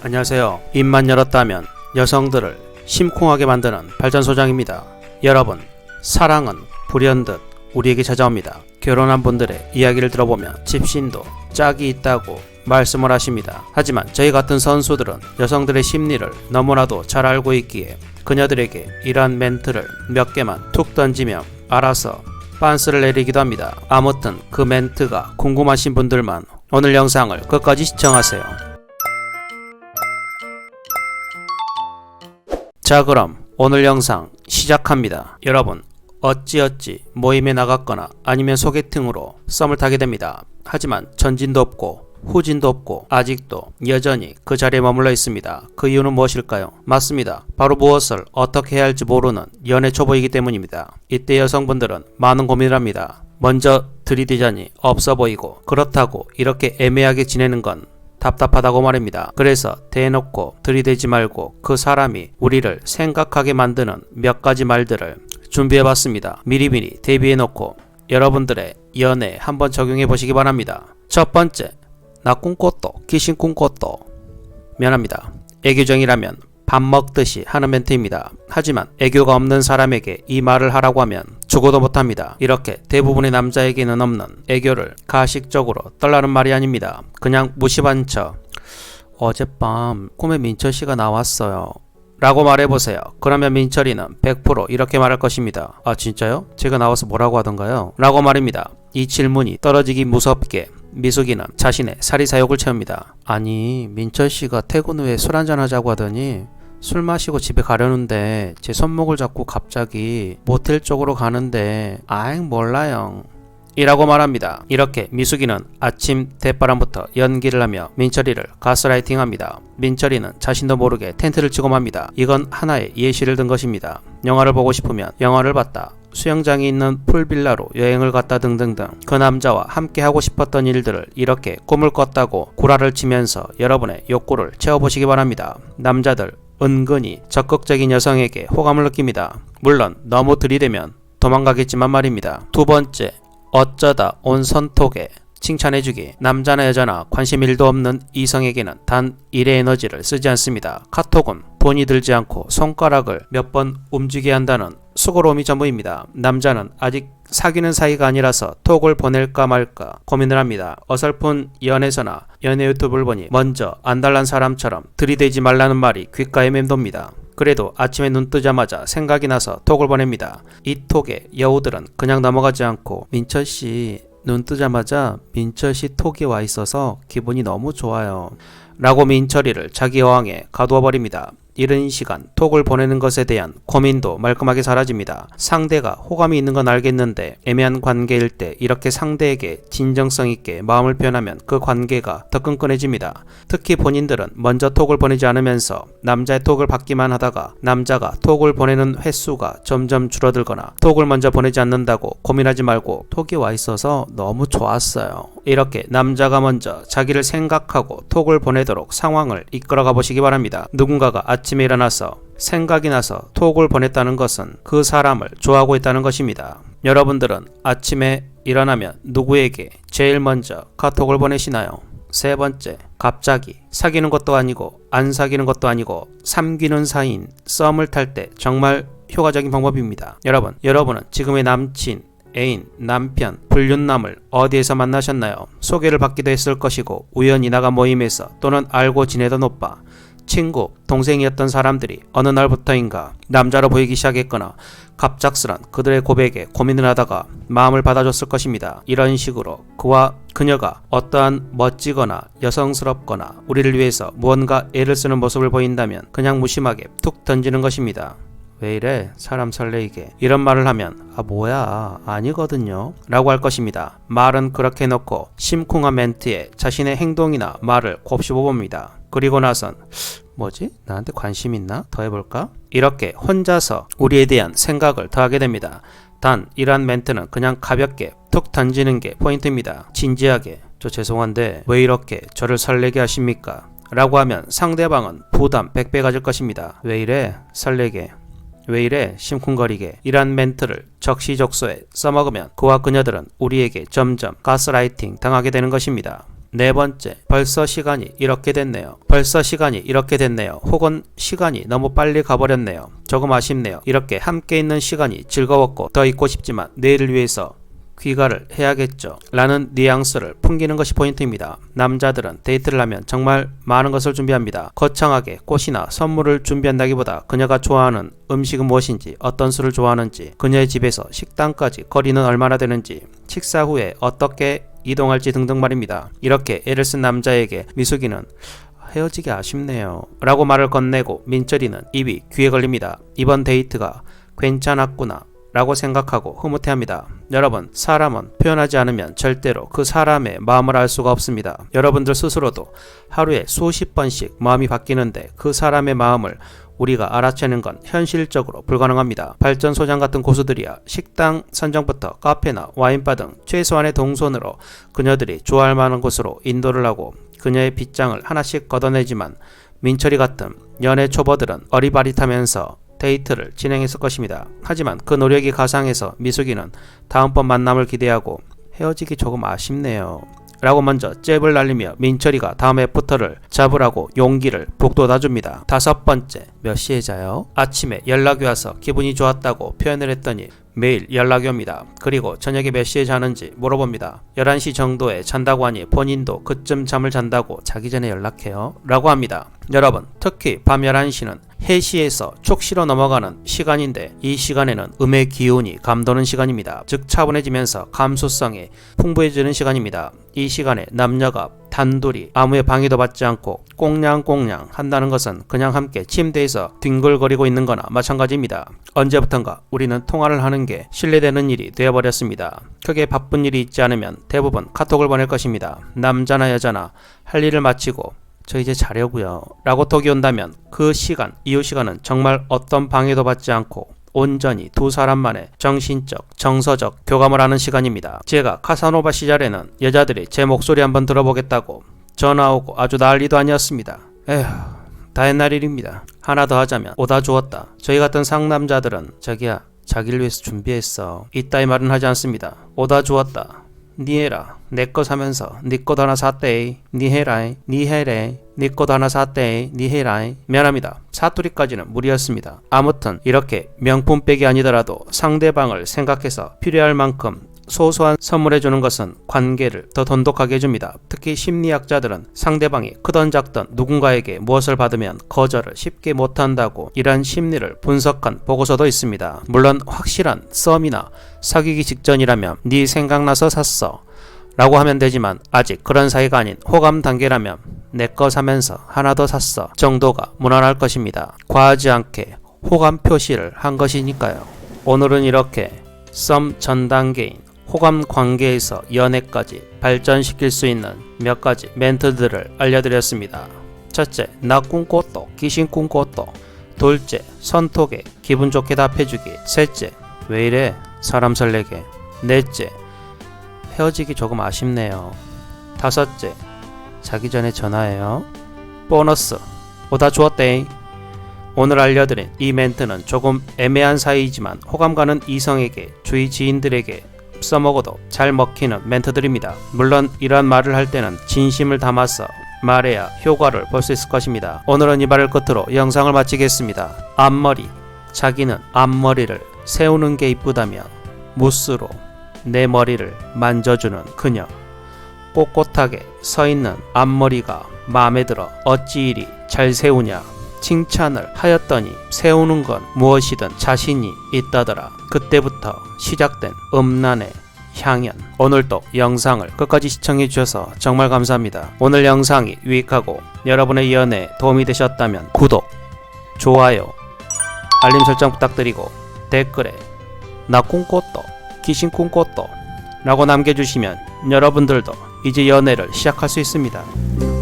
안녕하세요. 입만 열었다면 여성들을 심쿵하게 만드는 발전소장입니다. 여러분, 사랑은 불현듯 우리에게 찾아옵니다. 결혼한 분들의 이야기를 들어보면 집신도 짝이 있다고 말씀을 하십니다. 하지만 저희 같은 선수들은 여성들의 심리를 너무나도 잘 알고 있기에 그녀들에게 이러한 멘트를 몇 개만 툭 던지면 알아서 빤스를 내리기도 합니다. 아무튼 그 멘트가 궁금하신 분들만 오늘 영상을 끝까지 시청하세요. 자 그럼 오늘 영상 시작합니다. 여러분 어찌어찌 모임에 나갔거나 아니면 소개팅으로 썸을 타게 됩니다. 하지만 전진도 없고 후진도 없고 아직도 여전히 그 자리에 머물러 있습니다. 그 이유는 무엇일까요? 맞습니다. 바로 무엇을 어떻게 해야 할지 모르는 연애 초보이기 때문입니다. 이때 여성분들은 많은 고민을 합니다. 먼저 들이대자니 없어 보이고 그렇다고 이렇게 애매하게 지내는 건 답답하다고 말입니다. 그래서 대놓고 들이대지 말고 그 사람이 우리를 생각하게 만드는 몇 가지 말들을 준비해봤습니다. 미리미리 대비해놓고 여러분들의 연애 한번 적용해 보시기 바랍니다. 첫 번째, 나 꿈꿨도 귀신 꿈꿨도 미안합니다. 애교정이라면 밥 먹듯이 하는 멘트입니다. 하지만 애교가 없는 사람에게 이 말을 하라고 하면 죽어도 못합니다. 이렇게 대부분의 남자에게는 없는 애교를 가식적으로 떨라는 말이 아닙니다. 그냥 무심한 척 어젯밤 꿈에 민철 씨가 나왔어요. 라고 말해보세요. 그러면 민철이는 100% 이렇게 말할 것입니다. 아 진짜요? 제가 나와서 뭐라고 하던가요? 라고 말입니다. 이 질문이 떨어지기 무섭게 미숙이는 자신의 사리사욕을 채웁니다. 아니 민철 씨가 퇴근 후에 술 한잔 하자고 하더니 술 마시고 집에 가려는데 제 손목을 잡고 갑자기 모텔 쪽으로 가는데 아잉 몰라요. 이라고 말합니다. 이렇게 미숙이는 아침 대바람부터 연기를 하며 민철이를 가스라이팅합니다. 민철이는 자신도 모르게 텐트를 치고 맙니다. 이건 하나의 예시를 든 것입니다. 영화를 보고 싶으면 영화를 봤다. 수영장이 있는 풀빌라로 여행을 갔다 등등등 그 남자와 함께 하고 싶었던 일들을 이렇게 꿈을 꿨다고 구라를 치면서 여러분의 욕구를 채워보시기 바랍니다. 남자들 은근히 적극적인 여성에게 호감을 느낍니다. 물론 너무 들이대면 도망가겠지만 말입니다. 두 번째, 어쩌다 온 선톡에 칭찬해주기 남자나 여자나 관심 일도 없는 이성에게는 단 일의 에너지를 쓰지 않습니다. 카톡은 돈이 들지 않고 손가락을 몇 번 움직여야 한다는 수고로움이 전부입니다. 남자는 아직 사귀는 사이가 아니라서 톡을 보낼까 말까 고민을 합니다. 어설픈 연애서나 연애 유튜브를 보니 먼저 안달난 사람처럼 들이대지 말라는 말이 귓가에 맴돕니다. 그래도 아침에 눈 뜨자마자 생각이 나서 톡을 보냅니다. 이 톡에 여우들은 그냥 넘어가지 않고 민철 씨 눈 뜨자마자 민철 씨 톡이 와 있어서 기분이 너무 좋아요. 라고 민철이를 자기 여왕에 가두어 버립니다. 이른 시간 톡을 보내는 것에 대한 고민도 말끔하게 사라집니다. 상대가 호감이 있는 건 알겠는데 애매한 관계일 때 이렇게 상대에게 진정성 있게 마음을 표현하면 그 관계가 더 끈끈해집니다. 특히 본인들은 먼저 톡을 보내지 않으면서 남자의 톡을 받기만 하다가 남자가 톡을 보내는 횟수가 점점 줄어들거나 톡을 먼저 보내지 않는다고 고민하지 말고 톡이 와 있어서 너무 좋았어요. 이렇게 남자가 먼저 자기를 생각하고 톡을 보내도록 상황을 이끌어가 보시기 바랍니다. 누군가가 아침에 일어나서 생각이 나서 톡을 보냈다는 것은 그 사람을 좋아하고 있다는 것입니다. 여러분들은 아침에 일어나면 누구에게 제일 먼저 카톡을 보내시나요? 세 번째, 갑자기 사귀는 것도 아니고 안 사귀는 것도 아니고 삼귀는 사이인 썸을 탈 때 정말 효과적인 방법입니다. 여러분, 여러분은 지금의 남친, 애인, 남편, 불륜남을 어디에서 만나셨나요? 소개를 받기도 했을 것이고 우연히 나가 모임에서 또는 알고 지내던 오빠, 친구, 동생이었던 사람들이 어느 날부터인가 남자로 보이기 시작했거나 갑작스런 그들의 고백에 고민을 하다가 마음을 받아줬을 것입니다. 이런 식으로 그와 그녀가 어떠한 멋지거나 여성스럽거나 우리를 위해서 무언가 애를 쓰는 모습을 보인다면 그냥 무심하게 툭 던지는 것입니다. 왜 이래? 사람 설레이게. 이런 말을 하면, 아, 뭐야. 아니거든요. 라고 할 것입니다. 말은 그렇게 해놓고 심쿵한 멘트에 자신의 행동이나 말을 곱씹어 봅니다. 그리고 나선, 뭐지? 나한테 관심 있나? 더 해볼까? 이렇게 혼자서 우리에 대한 생각을 더하게 됩니다. 단, 이러한 멘트는 그냥 가볍게 툭 던지는 게 포인트입니다. 진지하게, 저 죄송한데, 왜 이렇게 저를 설레게 하십니까? 라고 하면 상대방은 부담 100배 가질 것입니다. 왜 이래? 설레게. 왜 이래 심쿵거리게 이란 멘트를 적시적소에 써먹으면 그와 그녀들은 우리에게 점점 가스라이팅 당하게 되는 것입니다. 네 번째, 벌써 시간이 이렇게 됐네요. 벌써 시간이 이렇게 됐네요. 혹은 시간이 너무 빨리 가버렸네요. 조금 아쉽네요. 이렇게 함께 있는 시간이 즐거웠고 더 있고 싶지만 내일을 위해서 귀가를 해야겠죠. 라는 뉘앙스를 풍기는 것이 포인트입니다. 남자들은 데이트를 하면 정말 많은 것을 준비합니다. 거창하게 꽃이나 선물을 준비한다기보다 그녀가 좋아하는 음식은 무엇인지, 어떤 술을 좋아하는지, 그녀의 집에서 식당까지 거리는 얼마나 되는지, 식사 후에 어떻게 이동할지 등등 말입니다. 이렇게 애를 쓴 남자에게 미숙이는 헤어지기 아쉽네요. 라고 말을 건네고 민철이는 입이 귀에 걸립니다. 이번 데이트가 괜찮았구나. 라고 생각하고 흐뭇해합니다. 여러분, 사람은 표현하지 않으면 절대로 그 사람의 마음을 알 수가 없습니다. 여러분들 스스로도 하루에 수십 번씩 마음이 바뀌는데 그 사람의 마음을 우리가 알아채는 건 현실적으로 불가능합니다. 발전소장 같은 고수들이야 식당 선정부터 카페나 와인바 등 최소한의 동선으로 그녀들이 좋아할 만한 곳으로 인도를 하고 그녀의 빗장을 하나씩 걷어내지만 민철이 같은 연애 초보들은 어리바릿하면서 데이트를 진행했을 것입니다. 하지만 그 노력이 가상해서 미숙이는 다음번 만남을 기대하고 헤어지기 조금 아쉽네요. 라고 먼저 잽을 날리며 민철이가 다음 애프터를 잡으라고 용기를 북돋아줍니다. 다섯 번째, 몇 시에 자요? 아침에 연락이 와서 기분이 좋았다고 표현을 했더니 매일 연락이 옵니다. 그리고 저녁에 몇 시에 자는지 물어봅니다. 11시 정도에 잔다고 하니 본인도 그쯤 잠을 잔다고 자기 전에 연락해요. 라고 합니다. 여러분, 특히 밤 11시는 해시에서 촉시로 넘어가는 시간인데 이 시간에는 음의 기운이 감도는 시간입니다. 즉 차분해지면서 감수성이 풍부해지는 시간입니다. 이 시간에 남녀가 단둘이 아무의 방해도 받지 않고 꽁냥꽁냥 한다는 것은 그냥 함께 침대에서 뒹굴거리고 있는 거나 마찬가지입니다. 언제부턴가 우리는 통화를 하는 게 신뢰되는 일이 되어버렸습니다. 크게 바쁜 일이 있지 않으면 대부분 카톡을 보낼 것입니다. 남자나 여자나 할 일을 마치고 저 이제 자려고요. 라고 톡이 온다면 그 시간, 이후 시간은 정말 어떤 방해도 받지 않고 온전히 두 사람만의 정신적, 정서적 교감을 하는 시간입니다. 제가 카사노바 시절에는 여자들이 제 목소리 한번 들어보겠다고 전화 오고 아주 난리도 아니었습니다. 에휴, 다 옛날 일입니다. 하나 더 하자면 오다 주었다. 저희 같은 상남자들은 자기야 자기를 위해서 준비했어. 이따위 말은 하지 않습니다. 오다 주었다. 니 해라. 내 거 사면서 니것 하나 샀대. 니 해라. 니 해래. 니것 하나 샀대. 니 해라. 미안합니다. 사투리까지는 무리였습니다. 아무튼 이렇게 명품백이 아니더라도 상대방을 생각해서 필요할 만큼 소소한 선물해 주는 것은 관계를 더 돈독하게 해줍니다. 특히 심리학자들은 상대방이 크던 작던 누군가에게 무엇을 받으면 거절을 쉽게 못한다고 이런 심리를 분석한 보고서도 있습니다. 물론 확실한 썸이나 사귀기 직전이라면 네 생각나서 샀어 라고 하면 되지만 아직 그런 사이가 아닌 호감 단계라면 내 거 사면서 하나 더 샀어 정도가 무난할 것입니다. 과하지 않게 호감 표시를 한 것이니까요. 오늘은 이렇게 썸 전 단계인 호감 관계에서 연애까지 발전시킬 수 있는 몇 가지 멘트들을 알려드렸습니다. 첫째, 나 꿈꿨도, 귀신 꿈꿨도. 둘째, 선톡에 기분 좋게 답해주기. 셋째, 왜 이래? 사람 설레게. 넷째, 헤어지기 조금 아쉽네요. 다섯째, 자기 전에 전화해요. 보너스, 오다 주었대. 오늘 알려드린 이 멘트는 조금 애매한 사이이지만 호감 가는 이성에게 주위 지인들에게 써먹어도 잘 먹히는 멘트들입니다. 물론 이러한 말을 할 때는 진심을 담아서 말해야 효과를 볼 수 있을 것입니다. 오늘은 이 말을 끝으로 영상을 마치겠습니다. 앞머리 자기는 앞머리를 세우는 게 이쁘다며 무스로 내 머리를 만져주는 그녀 꼿꼿하게 서 있는 앞머리가 마음에 들어 어찌 이리 잘 세우냐 칭찬을 하였더니 세우는 건 무엇이든 자신이 있다더라. 그때부터 시작된 음란의 향연. 오늘도 영상을 끝까지 시청해 주셔서 정말 감사합니다. 오늘 영상이 유익하고 여러분의 연애에 도움이 되셨다면 구독, 좋아요, 알림 설정 부탁드리고 댓글에 나 꿈꿨도, 귀신 꿈꿨도 라고 남겨주시면 여러분들도 이제 연애를 시작할 수 있습니다.